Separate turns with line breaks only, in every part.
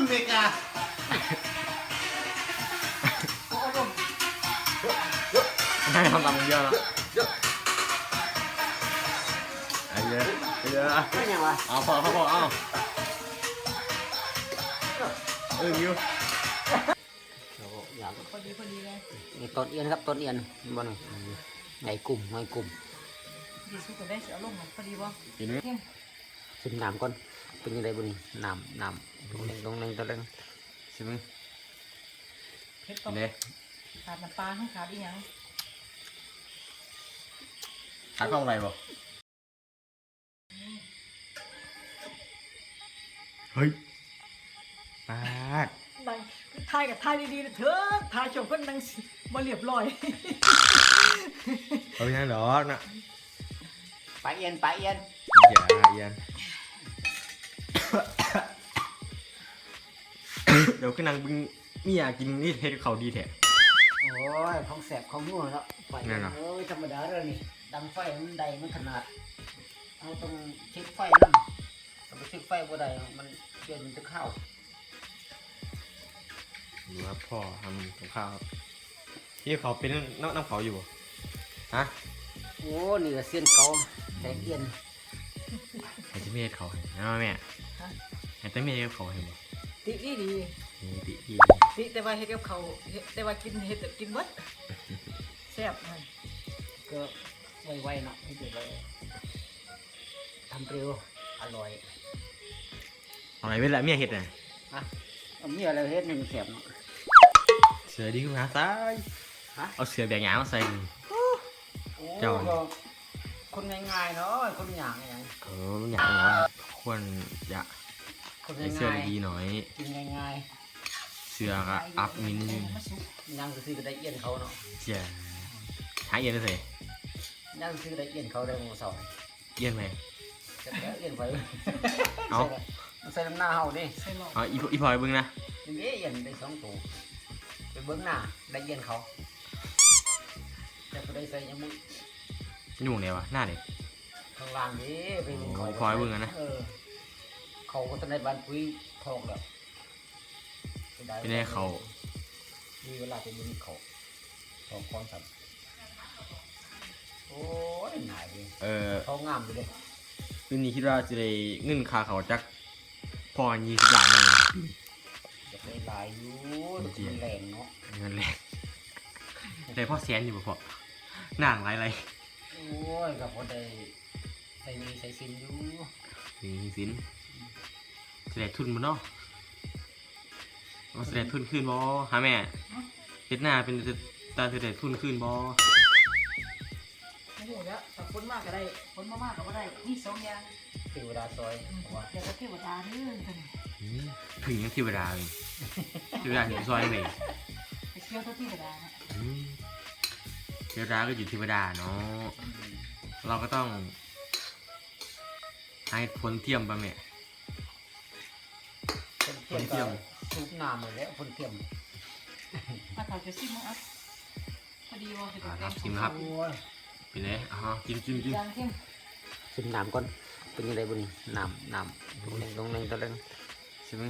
นเมกา
ให้ทำตามมึงเยอะแล้วไอ้เยอะไอ้เยอะ
ไม่ยังวะ
เอาพอเขาพอเอาเออมิว
โอ้โหอยาก
พอดีพอดีเลย
นี่ต้นเอียนครับต้นเอียนบ่นี่ไงกลุ่มไงกลุ่ม
ดีสุดก็ได้เสียลงพอดีบ่
กินไหม
เข้ม
ชิมน้ำก่อน เป็นยังไงบ่นี่น้ำน้ำตรงนึงตรงนึงตรงนึง
ใช่ไหม
เผ็ด
กิ
ก็
นเลย
ขาดน้ำปลาข้างขาดอีหยัง
ทักเข้าอะไรบ่เฮ้ยปาด
นั่งทายกับทายดีๆนะเถอะทายชมก็นั่งสิบ่เรียบร้อย
เอาอย่างนั้นเหรอน่ะ
ปลาเอียนปลาเอียน
อย่าเอียน เดี๋ยวขึ้นนางบึงมีอยากกินนี่เฮ็ดกับเขาดีแท้
โอ้ยของแสบของนัวแล้วไป
นั่นน่ะ
โอ้ยธรรมดาเลยนี่ดังไฟมันใดมันขนาดเอาต้องเช็คไฟนั่นถ้าไปเช็คไฟบ่ได้มันเกินมันจะเข้า
ดูครับพ่อทำกับข้าวครับพี่เขาเป็นน้ำน้ำเขาอยู่บ่ฮะ
โอ้นี่ก็เส้นเก่าแต่เอียน
ไอ้ที่เมียเขาให้นะแม่
ฮะ
ไอ้ที่เมียเขาให้บ่
ติดีดี
นี่ติพี่
ติแต่ว่าเฮ็ดกับเขาวเฮ็ดแต่ว่ากินเฮ็ดแต่กินเบิดแซ่บมัน
ก็ไวๆเนาะที่เดี๋ยวเราทำเร็วอร่อย
เอาอะไรไว้ละเมียเฮ็ดน่ะ
ฮะเอามีอะไรเฮ็ดหนึ่งแสบเนาะ
เสือดีขึ้นมาซ้าย
ฮะ
เอาเสือแบกหยางมาใส่ดิ
โอ้
เจ้า
ก็คนง่ายๆเนาะคนอย่างอย่าง
เออมันอยากเหรอควรอยาก
คน
ใส่เสื้อ
ง่าย
ดีๆหน่อย
ๆกินง่าย
เสือก็อัพนิดนึง
ๆย่างซื้อก็ได้เอียนเขาเนาะ
เจียหาเอียนได้ใส่
ย่างซื้อได้เอียนเขาได้หมูสอง
เอียนไหม
จะแล้วเอียนไป
เอา
มันใส่น้ำหน้าเฮาดิ
ใส่หลอด
เอาอีพออีพลอยเบิ่งนะ
นี่เด้เอียนได้สองตัวไปเบิ้งหน้าได้เอียนเขาแต่ก็ได้ใส่ยังมุ้ย
อยู่ไหนวะหน้าเด็ก
ข้างล่างนี้ไปเบิ่ง
โอ้
เขา
ยพลอยเบิ่งอะนะ
เออ เขาก็ตอนในบ้านปุ้ยทองแล้ว
เป็นไงเขา
มีเวลาไปดูเขาทองคอนสับโอ้ยหนายดิ
เออ
เขางามอยู่เลย
คืนนี้คิดว่าจะได้เงินค่าเขาจักพอยี่สิบบาทเลย
จะไปหลายอยู่
จริง
มันแรงเนาะ
เงินแรงแต่พ่อแสนอยู่บ่พอหนังไรไร
โอ้ยกับพอได้ใส่มีใส่สินอยู่
นี่สิน จะได้ทุนบ่เนาะเอาจะได้ทุนขึ้นบ่หาแม่เฮ็ดหน้าเป็นตาจะได้ทุนขึ้นบ่
ไม่รู้แล้วแต่คนมากก็ได้คนมามากก็บ่ได้มีสองอย่าง
เทวดาซอยว่า
เดี๋ยวก็เทวดาเด้อท่าน
อืมถึงยังเทวดาเลยเทวดาถึงซอยเลย
ไปเที่ยวเท่าเทวดานะ
อืมเทวดาก็อยู่เทวดาเนาะเราก็ต้อง ให้ผลเทียมไปแม่
คนเทียมก็สูบน้ำเลยแหล้วคนเทียม
ถ้าเขาจะซิมมั้งอะพอดีว่าจะ
อ่า
แก
ครับ
ง
ชิมครับ
โอ้ย
เป็นไงอ๋อกินกินกิน
ยางเข้ม
ชิมน้ำก่อนเป็นยังไงบุญน้ำน้ำตรงนึงตรงนึงตรงนึง
ใช่ไหม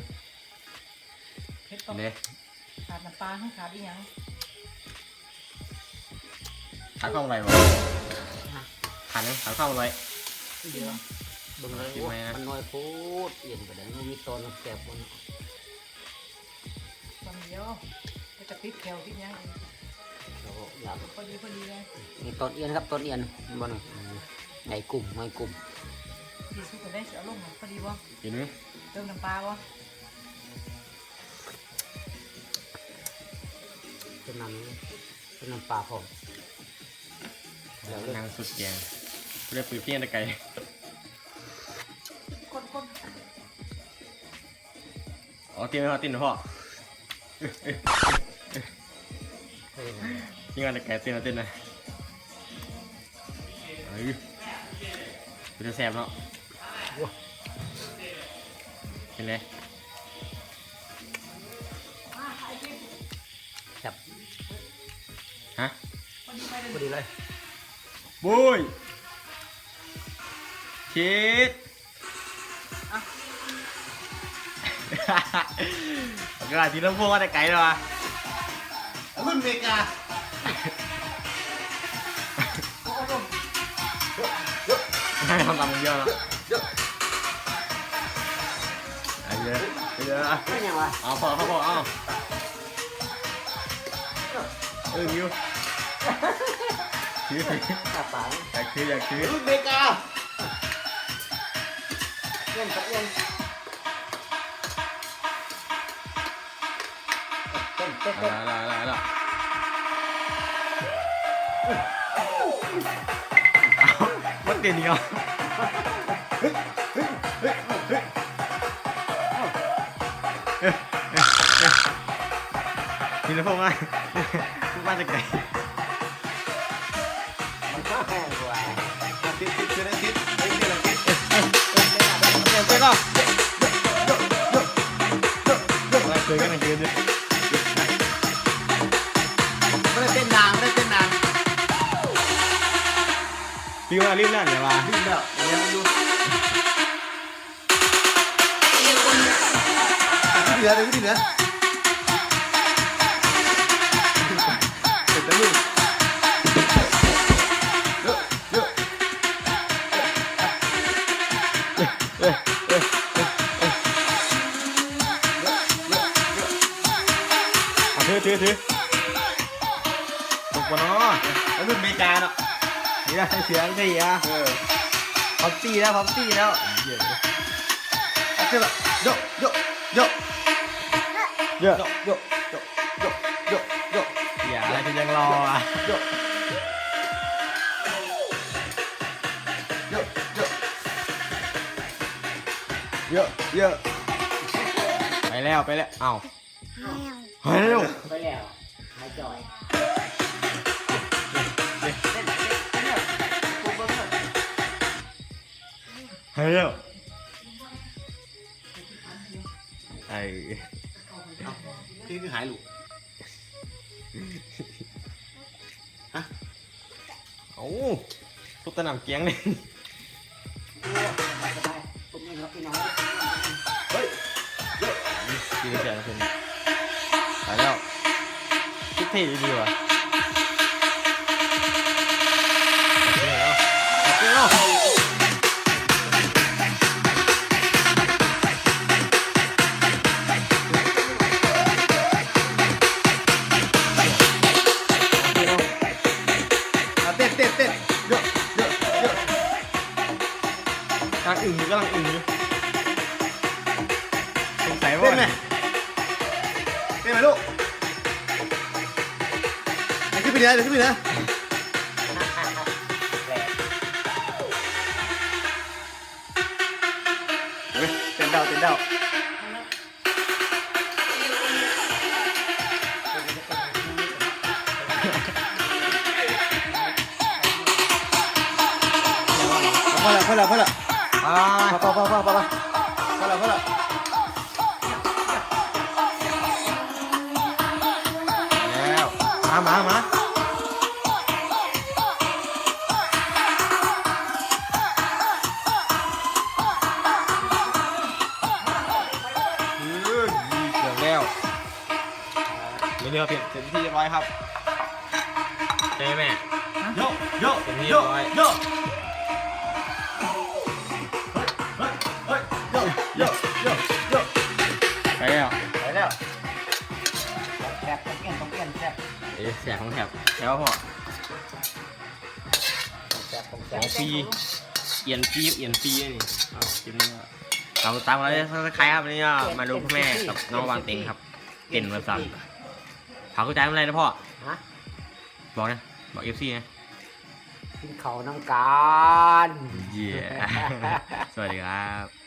เผ็ด
เป็
ก็
นไง
ขาดน้ำปลาข้างขาดอีหยัง
ขาข้าวอะไรวะขาดไหมขาข้าวอะไร
เดี๋ยวเบิ่งเลย
ชิมไหมนะ
มันน้อยโคตรเอียนไปเลยมันมีตอนแสบบน
ตอนเดี ยวก็จะติดแถวติดหยัง
เราอยาก
พอดีพอดีเลย
นี่ตอนเอียนครับตอนเอียนบนไงกลุ่มไงกลุ่ม
ดีสุดก็ได้เสียลงพอดีบ่
กินไหม
เติมน้ำปลาบ่
เป็นน้ำเป็นน้ำปลาพร้อมแล้ว
นางสุดแกงเรียกปืนเพี้ยนตะไกร
คนคน
อ๋อเตรียมไว้พอตินนะพ่อ
ย
ยิงกันตะไกเต้นมาเต้นนะเฮ้ยเป็นจะแสบเนาะเป็นไง
จับ
ฮะ
พอดีเลย
พอดี เลย
บุยชิด
อะ
ก็ทีละพวกว่าแต่ไกลเลยวะ
รุ่นเมกา
ให้ทำตามมึงเยอะแล้วไอ้เยอะไอ้เยอะ
ไม่ยังวะ
เอาพอเขาบอกเอาเออมิวคือ
กระเป๋า
อยากคืออยากคือ
รุ่นเมกาเล่นกับเล่น เต้นเต้น
เอา
เต้น
ละเอ พี่ว่ารีบนั่นเดี๋ยวมา
ดิ้นแล้วเดี๋ยวดูที่เหลือเดี๋ยวที่เหลือ
เสร็จแล้วลูก
เยอะเยอะ
เอ้ยเอ้ยเอาถือถือถือตกปะเนาะแล้วรุ่นอเมริกาเนาะ นี่นะเสียงได้ยะ
เออ
พร้อมตีแล้วพร้อมตีแล้วเยอะ
เอาเถอะโยกโยกโยก
เยอะ
โยกโยกโยกโยกโยกโยก
อย่าอะไรจะยังรออะ
โยกโยกโยก
เยอะเยอะไปแล้วไปแล้วเอ้าไปแล้ว
ไปแล้วหายจ่อย
ไปแล้วไอ้
ที่คือหายลูก
โอ้ทุกตะหนำเกียงเลย
ผมนี่ครับพี่น้อง
เฮ้ยดีเสียงคุณไปแล้วคิดเท่ดีว่ะโอเคเอาโอเคเอา เต้ว่าน
ไหมเต้นไหมลูกเดี๋ยวขึ้นไปเหนือเดี๋ยวขึ้นไปเหนือเฮ้ยเต้นเดาเต้นเดาพอแล้วพอแล้วพอแล้ว
อ่า
พอพอพอพอพอพอแล้วพอแล้ว
มามามาเออดีเกือบแล้วเดี๋ยวเดี๋ยวเปลี่ยนเสร็จที่เรียบร้อยครับใช่ไหมแม่
โยกโยก
เป็นที่
โย
เรีย
ก
บร้อย
โย
แสงของแถบแล้วพ่อ
แทบต้อง
ของฟรีเอียนฟรีเอียนฟรีนี่เอาคลิปนี้ก็เราตามมาเลยสักคล้ครับวันนี้ก็มาดูพ่อแม่กับน้องวางเต็งครับเต้นมาสั่นถามเข้าใจอะไรนะพ่อ
ฮะ
บอกนะบอกเอฟซีนะ
กินเขาน้ำกัน
เย้สวัสดีครับ